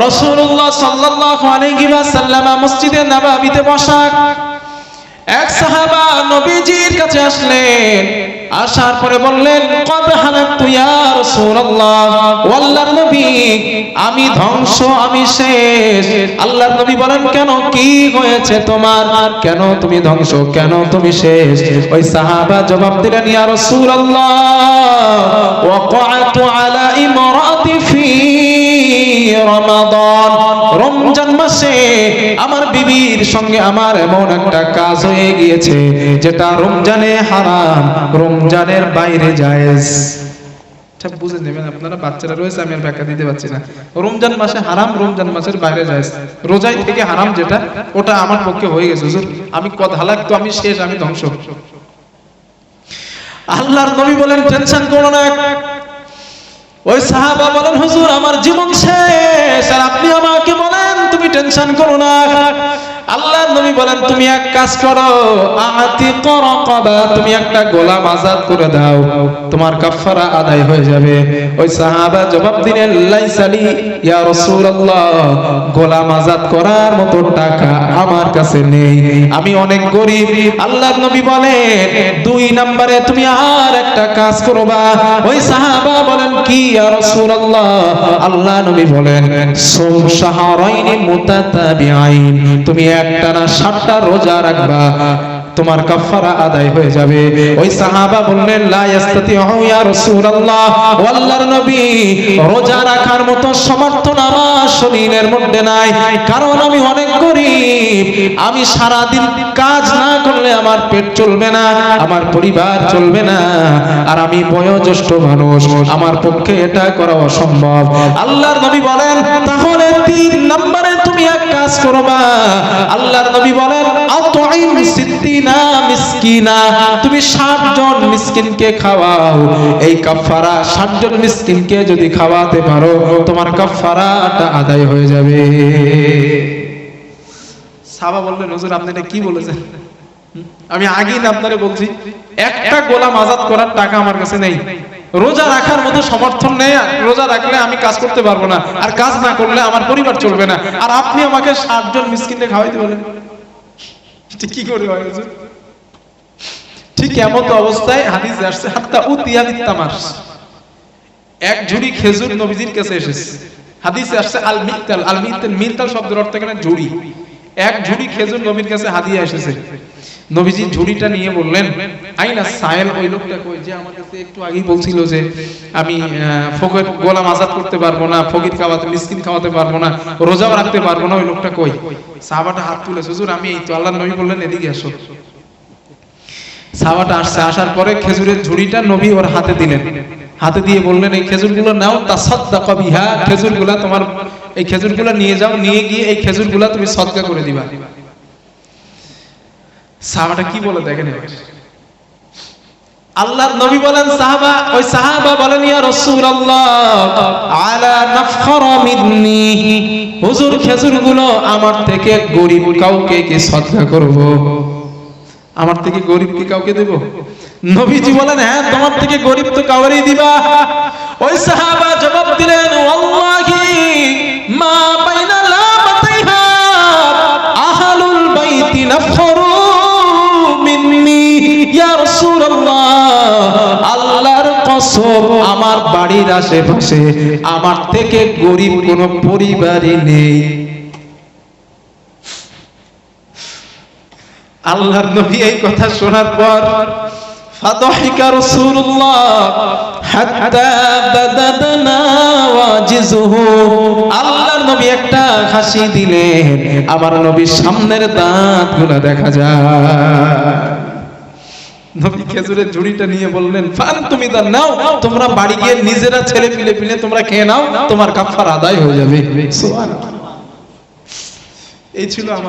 রাসূলুল্লাহ সাল্লাল্লাহু আলাইহি ওয়াসাল্লাম মসজিদে নববীতে বসা এক সাহাবা নবীজির কাছে আসলেন। আসার পরে বললেন, কদ হালাকতু ইয়া রাসূলুল্লাহ? ওয়াল্লাহর নবী, আমি ধ্বংস, আমি শেষ। আল্লাহর নবী বলেন, কেন? কি হয়েছে তোমার? কেন তুমি ধ্বংস? কেন তুমি শেষ? ওই সাহাবা জবাব দিলেন, ইয়া রাসূলুল্লাহ। রমজান মাসে আমার বিবির সঙ্গে আমার এমন একটা কাজ হয়ে গিয়েছে যেটা রমজানে হারাম রমজানের বাইরে আচ্ছা, বুঝে নেবেন আপনারা বাচ্চারা রয়েছে আমি আর ব্যাখ্যা দিতে পারছি না। রমজান মাসে হারাম রমজান মাসের বাইরে যায় রোজাই থেকে হারাম যেটা ওটা আমার পক্ষে হয়ে গেছে আমি হালাক তো আমি শেষ আমি ধ্বংস। আল্লাহর নবী বলেন টেনশন করো না। ওই সাহাবা বলেন হুজুর আমার জীবন শেষ। করো না আল্লাহর নবী বলেন, তুমি এক কাজ করো আতি করকবা তুমি একটা গোলাম আজাদ করে দাও, তোমার কাফারা আদায় হয়ে যাবে। ওই সাহাবা জবাব দিলেন লাইসালি ইয়া রাসূলুল্লাহ, গোলাম আজাদ করার মতো টাকা আমার কাছে নেই, আমি অনেক গরিব। আল্লাহর নবী বলেন, দুই নম্বরে তুমি আর একটা কাজ করবা। ওই সাহাবা বলেন, কি ইয়া রাসূলুল্লাহ? আল্লাহ নবী বলেন, সোম শাহরাইনি মুতাতাবিআইন, তুমি একটানা সাতটা রোজা রাখবা, তোমার কাফারা আদায় হয়ে যাবে। ওই সাহাবা বললেন, লা ইস্তাতিউ ইয়া রাসূলুল্লাহ। ও আল্লাহর নবী রোজা রাখার মতো সমর্থন আমার শরীরের মধ্যে নাই। কারণ আমি অনেক গরিব। আমি সারা দিন কাজ না করলে আমার পেট চলবে না, আমার পরিবার চলবে না, আর আমি বয়োজ্যেষ্ঠ মানুষ। আমার পক্ষে এটা করা অসম্ভব। আল্লাহর নবী বলেন, তাহলে এক কাজ করবা আল্লাহর নবী বলেন আতইম সিদ্দিনা মিসকিনা তুমি 60 জন মিসকিনকে খাওয়াও। এই কাফারা 60 জন মিসকিনকে যদি খাওয়াতে পারো, তোমার কাফারাটা আদায় হয়ে যাবে। সাহাবা বললেন আপনি কি বলেছেন? আমি আগেই আপনারে বলছি, একটা গোলাম আজাদ করার টাকা আমার কাছে নেই। রোজা রাখার মতো সমর্থন নেই রোজা রাখলে আমি কাজ করতে পারব না, আর কাজ না করলে আমার পরিবার চলবে না। আর আপনি আমাকে ষাট জন মিসকিনকে খাওয়াইতে এটা কি করে ঠিক এমন অবস্থায় হাদিস আসছে, হাত্তা উতিয়া বিত্তামাস। এক ঝুড়ি খেজুর নবীজির কাছে এসেছে। হাদিসে আসছে, আল মিত্তাল আল মিত্তাল মিত্তাল শব্দের অর্থ এখানে ঝুড়ি। এক ঝুড়ি খেজুর নবীর কাছে হাদিয়া এসেছে। নবীজি ঝুড়িটা নিয়ে বললেন আইনা সাহেল ওই লোকটা কই যে একটু আগেই বলছিল যে আমি ফকির গোলাম আজাদ করতে পারব না, ফকির খাওয়াতে, মিসকিন খাওয়াতে পারব না, রোজাও রাখতে পারব না, ওই লোকটা কই? হাত হুজুর, আমি এই তো আল্লাহর নবী বললেন, এদিকে আসো। আসছে, আসার পরে খেজুরের ঝুড়িটা নবী ওর হাতে দিলেন। হাতে দিয়ে বললেন, এই খেজুরগুলো নাও, তাসাদ্দাক বিহা, খেজুরগুলা তোমার, এই খেজুরগুলা নিয়ে যাও, নিয়ে গিয়ে এই খেজুরগুলা তুমি সদকা করে দিবা। সাহাবাটা কি বলে দেখেন। আল্লাহর নবী বলেন, সাহাবা, ওই সাহাবা বলেন, ইয়া রাসূলুল্লাহ, আলা নাফখর মিন্নি, হুজুর খেজুরগুলো আমার থেকে গরিব কাউকে কি সদকা করব? আমার থেকে গরিব কি কাউকে দেব? নবীজি বলেন হ্যাঁ তোমার থেকে গরিব তো কাউরেই দিবা। ওই সাহাবা কসম আমার বাড়ির আশেপাশে আমার থেকে গরিব কোনো পরিবারই নেই। আল্লাহর নবী এই কথা শোনার পর আল্লাহর নবী একটা আমার নবীর সামনের দাঁত দাঁতগুলো দেখা যায়। নবী খেজুরের ঝুড়িটা নিয়ে বললেন ফান তুমি তা নাও তোমরা বাড়ি গিয়ে নিজেরা ছেলে পিলে পিলে তোমরা খেয়ে নাও তোমার কাফার আদায় হয়ে যাবে। এই ছিল আমার